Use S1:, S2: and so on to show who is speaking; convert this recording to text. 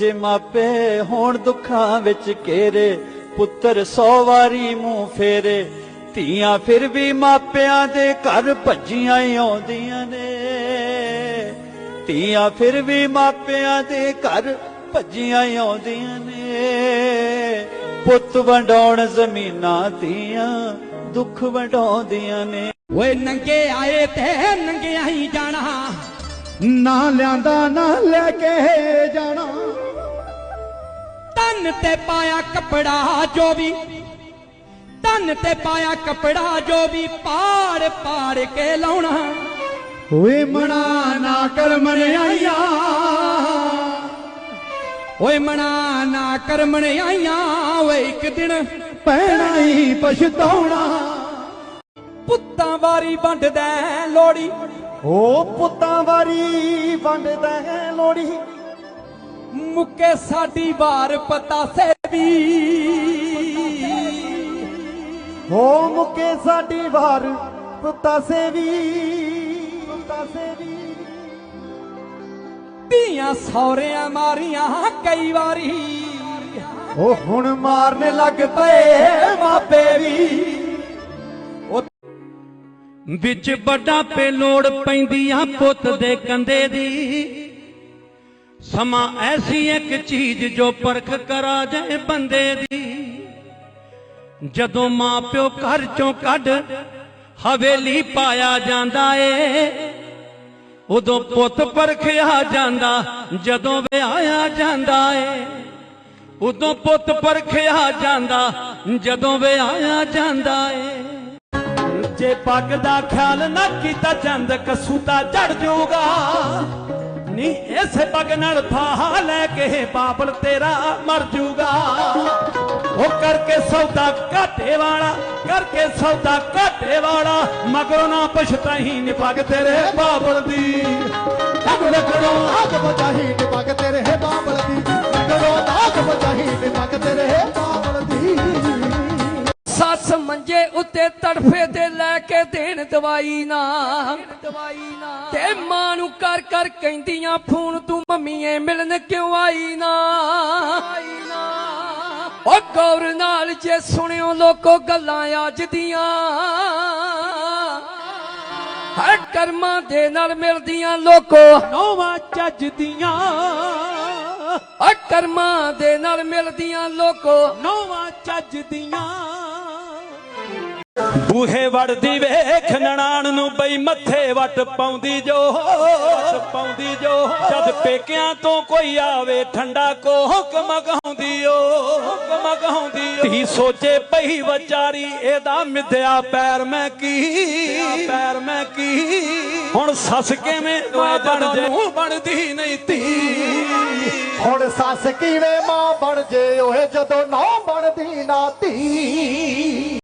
S1: ਜੇ ਮਾਪੇ ਹੋਣ ਦੁੱਖਾਂ ਵਿੱਚ ਘੇਰੇ ਪੁੱਤਰ ਸੌ ਵਾਰੀ ਮੂੰਹ ਫੇਰੇ ਧੀਆਂ ਫਿਰ ਵੀ ਮਾਪਿਆਂ ਦੇ ਘਰ ਭੱਜੀਆਂ ਹੀ ਆਉਂਦੀਆਂ ਨੇ। ਧੀਆਂ ਫਿਰ ਵੀ ਮਾਪਿਆਂ ਦੇ ਘਰ ਭੱਜੀਆਂ ਹੀ ਆਉਂਦੀਆਂ ਨੇ। ਪੁੱਤ ਵੰਡਾਉਣ ਜ਼ਮੀਨਾਂ ਧੀਆਂ ਦੁੱਖ ਵੰਡਾਉਂਦੀਆਂ ਨੇ।
S2: ਓਏ ਨੰਗੇ ਆਏ ਤੇ ਨੰਗਿਆਂ ਹੀ ਜਾਣਾ।
S3: ਨਾ ਲਿਆਂਦਾ ਨਾ ਲੈ ਕੇ ਜਾਣਾ।
S2: ਤਨ ਤੇ ਪਾਇਆ ਕਪੜਾ ਜੋ ਵੀ। ਤਨ ਤੇ ਪਾਇਆ ਕਪੜਾ ਜੋ ਵੀ ਪਾੜ ਪਾੜ ਕੇ ਲਾਉਣਾ।
S3: ਓਏ ਮਣਾ ਨਾ ਕਰ ਮਨਿਆਈਆ।
S2: ਓਏ ਮਣਾ ਨਾ ਕਰਮਣ ਆਈਆਂ ਓਏ ਇੱਕ ਦਿਨ
S3: ਪੈਣਾ ਹੀ ਪਛਤਾਉਣਾ।
S2: ਪੁੱਤਾਂ ਵਾਰੀ ਵੰਡਦਾ ਲੋੜੀ
S3: ਓ ਪੁੱਤਾਂ ਵਾਰੀ ਵੰਡਦਾ ਲੋੜੀ
S2: ਮੁੱਕੇ ਸਾਡੀ ਵਾਰ ਪਤਾਸੇ ਵੀ।
S3: ਹੋ ਮੁੱਕੇ ਸਾਡੀ ਵਾਰ ਪੁੱਤਾਸੇ ਵੀ। ਪੁੱਤਾਸੇ ਵੀ।
S2: ਧੀਆਂ ਸੌਰਿਆਂ ਮਾਰੀਆਂ ਕਈ ਵਾਰੀ।
S3: ਓ ਹੁਣ ਮਾਰਨੇ ਲੱਗ ਪਏ ਮਾਪੇ ਵੀ।
S4: ਵਿੱਚ ਵੱਡਾ ਪੇ ਲੋੜ ਪੈਂਦੀ ਆ ਪੁੱਤ ਦੇ ਕੰਦੇ ਦੀ। ਸਮਾਂ ਐਸੀ ਇੱਕ ਚੀਜ਼ ਜੋ ਪਰਖ ਕਰਾ ਜਾਏ ਬੰਦੇ ਦੀ। ਜਦੋਂ ਮਾਂ ਪਿਓ ਘਰ ਚੋਂ ਕੱਢ ਹਵੇਲੀ ਪਾਇਆ ਜਾਂਦਾ ਏ, ਉਦੋਂ ਪੁੱਤ ਪਰਖਿਆ ਜਾਂਦਾ, ਜਦੋਂ ਵਿਆਹਿਆ ਜਾਂਦਾ ਏ। ਉਦੋਂ ਪੁੱਤ ਪਰਖਿਆ ਜਾਂਦਾ, ਜਦੋਂ ਵਿਆਹਿਆ ਜਾਂਦਾ ਏ।
S1: ਜੇ ਪੱਗ ਦਾ ਖਿਆਲ ਨਾ ਕੀਤਾ ਚੰਦ, ਕਸੂਤਾ ਝੜ ਜਾਊਗਾ। ਨੀ ਇਸੇ ਪੱਗ ਨਾਲ ਫਾਹਾ ਲੈ ਕੇ ਬਾਬਲ ਤੇਰਾ ਮਰ ਜਾਊਗਾ ਉਹ ਕਰਕੇ ਸੌਦਾ ਘਾਟੇ ਵਾਲਾ ਕਰਕੇ ਸੌਦਾ ਘਾਟੇ ਵਾਲਾ ਮਗਰੋਂ ਨਾ ਪਛਤਾਈ ਨੀ ਪੱਗ ਤੇਰੇ ਬਾਬਲ ਦੀ।
S3: ਅਗਲੇ ਕਰੋ ਆਗ ਬਚਾਹੀ ਨੀ ਪੱਗ ਤੇਰੇ ਬਾਬਲ ਦੀ। ਕਰੋ ਆਗ ਬਚਾਹੀ ਨੀ ਪੱਗ ਤੇਰੇ ਬਾਬਲ ਦੀ।
S2: ਸੱਸ ਮੰਜੇ ਉੱਤੇ ਤੜਫੇ ਤੇ ਲੈ ਕੇ ਦੇਣ ਦਵਾਈ ਨਾ। ਦਵਾਈ ਨਾ ਤੇ ਮਾਂ ਨੂੰ ਕਰ ਕਰ ਕਹਿੰਦੀਆਂ ਫੋਨ ਤੂੰ ਮੰਮੀਏ ਮਿਲਣ ਕਿਉਂ ਆਈ ਨਾ? ਉਹ ਗੌਰ ਨਾਲ ਜੇ ਸੁਣਿਓ ਲੋਕੋ ਗੱਲਾਂ ਅੱਜ ਦੀਆਂ। ਹਰ ਕਰਮਾਂ ਦੇ ਨਾਲ ਮਿਲਦੀਆਂ ਲੋਕੋ।
S1: ਨੋਵਾਂ ਚੱਜ ਦੀਆਂ।
S2: ਹਰ ਕਰਮਾਂ ਦੇ ਨਾਲ ਮਿਲਦੀਆਂ ਲੋਕੋ।
S1: ਨੋਵਾਂ ਚੱਜ ਦੀਆਂ। ਬੂਹੇ ਵੜਦੀ ਵੇਖ ਨਣਾਣ ਨੂੰ ਬਈ ਮੱਥੇ ਵੱਟ ਪਾਉਂਦੀ ਜੋ ਪਾਉਂਦੀ ਜੋ। ਜਦ ਪੇਕਿਆਂ ਤੋਂ ਕੋਈ ਆਵੇ ਠੰਡਾ ਕੋ ਹੁਕਮ ਗਾਉਂਦੀ ਓ ਹੁਕਮ ਗਾਉਂਦੀ ਓ। ਧੀ ਸੋਚੇ ਪਈ ਵਿਚਾਰੀ ਇਹਦਾ ਮਿੱਧਿਆ ਪੈਰ ਮੈਂ ਕੀ? ਪੈਰ ਮੈਂ ਕੀ? ਹੁਣ ਸੱਸ ਕਿਵੇਂ ਮਾਂ ਬਣ ਜੇ? ਬਣਦੀ ਨਹੀਂ ਧੀ।
S3: ਹੁਣ ਸੱਸ ਕਿਵੇਂ ਮਾਂ ਬਣ ਜੇ? ਓਏ ਜਦੋਂ ਨਾ ਬਣਦੀ ਨਾ ਧੀ।